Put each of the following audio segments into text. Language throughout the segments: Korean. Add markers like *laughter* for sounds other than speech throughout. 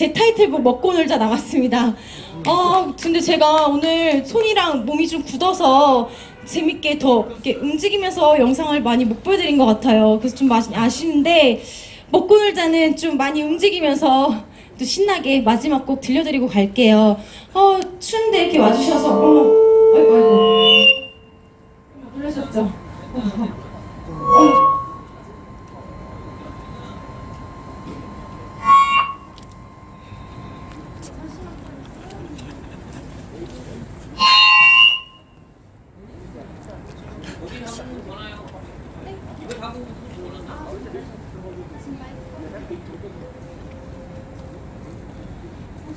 제 타이틀곡 먹고 놀자 나왔습니다. 아, 근데 제가 오늘 손이랑 몸이 좀 굳어서 재밌게 더 이렇게 움직이면서 영상을 많이 못 보여드린 것 같아요. 그래서 좀 아쉬- 아쉬운데 먹고 놀자는 좀 많이 움직이면서 또 신나게 마지막 곡 들려드리고 갈게요. 어, 추운데 이렇게 와주셔서 어머, 아이고 아이고. 놀라셨죠? 어 *laughs*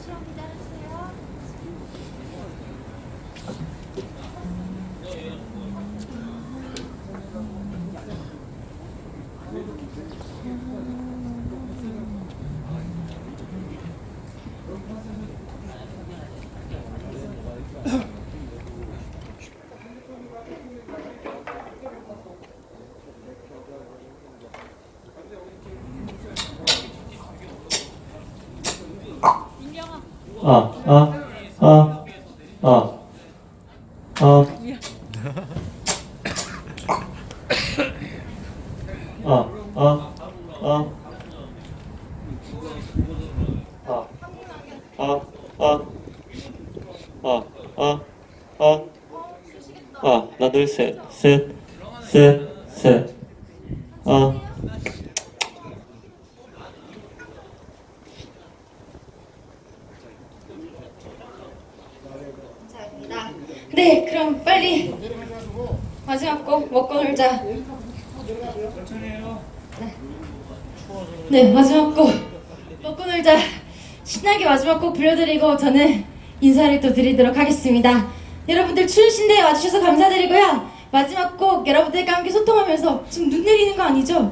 수업이 따르 아, 아, 아, 아, 아. 아, 아, 아. 아, 아, 아. 아, 아, 아. 아, 하나, 둘, 셋, 셋, 셋, 셋. 아. 감사합니다. 네, 그럼 빨리 마지막 곡 먹고 놀자. 네. 네, 마지막 곡 먹고 놀자. 신나게 마지막 곡 불러드리고 저는 인사를 또 드리도록 하겠습니다. 여러분들 추우신데 와주셔서 감사드리고요. 마지막 곡 여러분들과 함께 소통하면서 지금 눈 내리는 거 아니죠?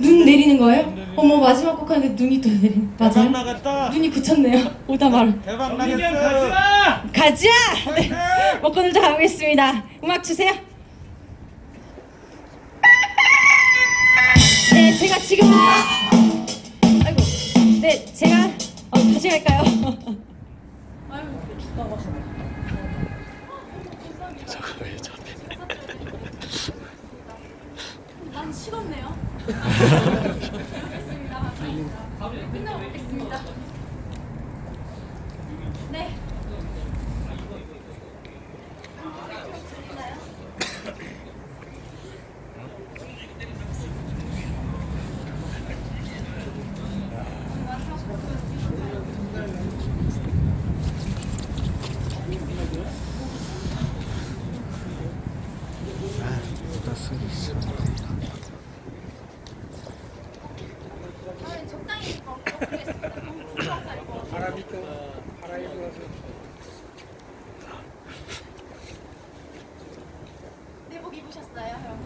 눈 내리는 거예요? 어머 마지막 곡 하는데 눈이 또 내리는 맞아요? 나갔다. 눈이 굳혔네요. *laughs* 오다 말. 대박 나겠어. 가자! 네, 먹고 놀자 가보겠습니다. 음악 주세요. 네, 제가 지금 아이고, 네, 제가 어, 다시 갈까요? 난 식었네요. 끝나고 뵙겠습니다. 네. 내복 입으셨어요?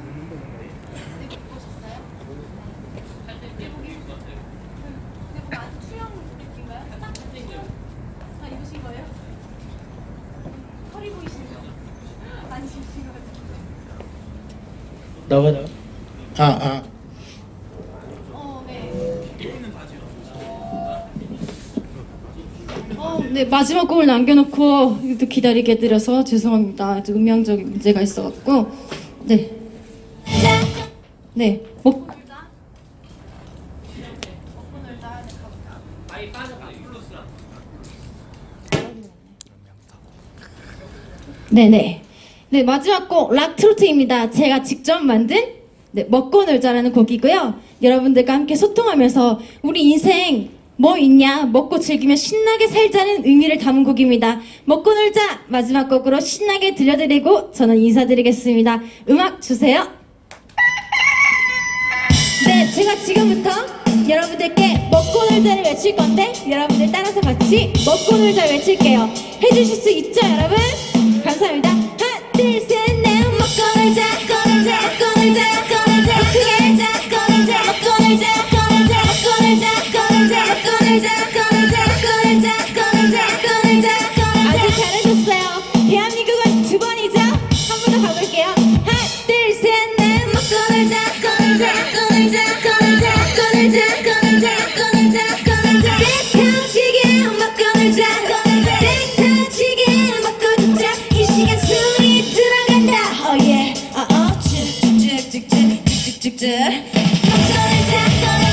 나가. 아, 아. 네, 마지막 곡을 남겨놓고 또 기다리게 해드려서 죄송합니다. 음향적인 문제가 있어갖고. 네. 네, 목? 네네. 네, 마지막 곡 락트로트입니다. 제가 직접 만든 네, 먹고 놀자라는 곡이고요. 여러분들과 함께 소통하면서 우리 인생 뭐 있냐 먹고 즐기며 신나게 살자는 의미를 담은 곡입니다. 먹고 놀자 마지막 곡으로 신나게 들려드리고 저는 인사드리겠습니다. 음악 주세요. 네, 제가 지금부터 여러분들께 먹고 놀자를 외칠 건데 여러분들 따라서 같이 먹고 놀자 외칠게요. 해주실 수 있죠, 여러분? 감사합니다. 하나, 둘, 셋, Don't attack, don't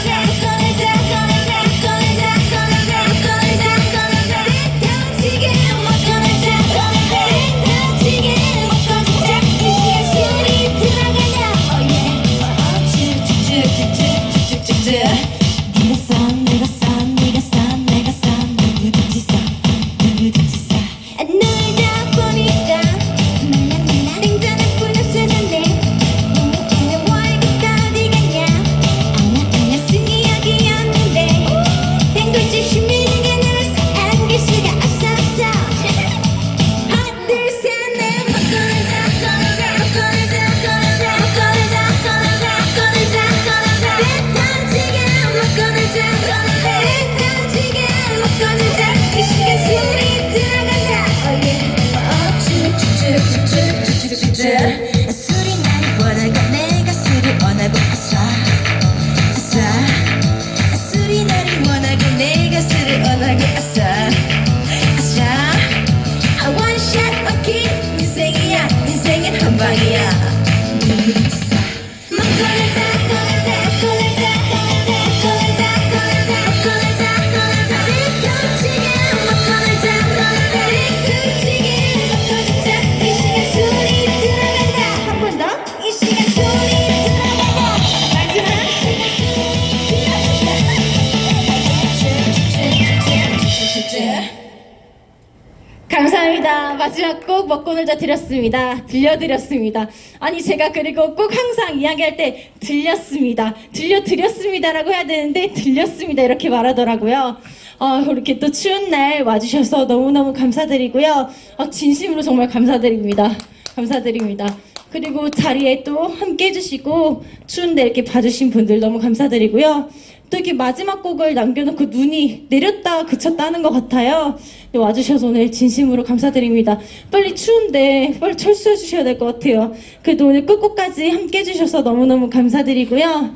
마지막 곡 먹고 놀자 드렸습니다. 들려드렸습니다. 아니 제가 그리고 꼭 항상 이야기할 때 들렸습니다. 들려드렸습니다라고 해야 되는데 들렸습니다 이렇게 말하더라고요. 어, 이렇게 또 추운 날 와주셔서 너무너무 감사드리고요. 어, 진심으로 정말 감사드립니다. 감사드립니다. 그리고 자리에 또 함께 해주시고 추운데 이렇게 봐주신 분들 너무 감사드리고요. 또 이렇게 마지막 곡을 남겨놓고 눈이 내렸다 그쳤다 하는 것 같아요. 네, 와주셔서 오늘 진심으로 감사드립니다. 빨리 추운데 빨리 철수해 주셔야 될 것 같아요. 그래도 오늘 끝곡까지 함께 해주셔서 너무너무 감사드리고요.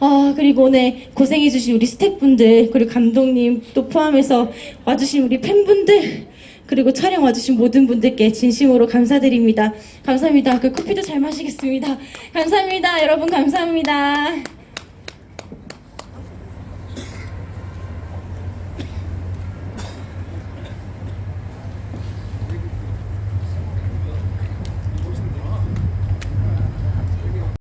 아 그리고 오늘 고생해주신 우리 스태프분들 그리고 감독님 또 포함해서 와주신 우리 팬분들 그리고 촬영 와주신 모든 분들께 진심으로 감사드립니다. 감사합니다. 그 커피도 잘 마시겠습니다. 감사합니다. 여러분 감사합니다.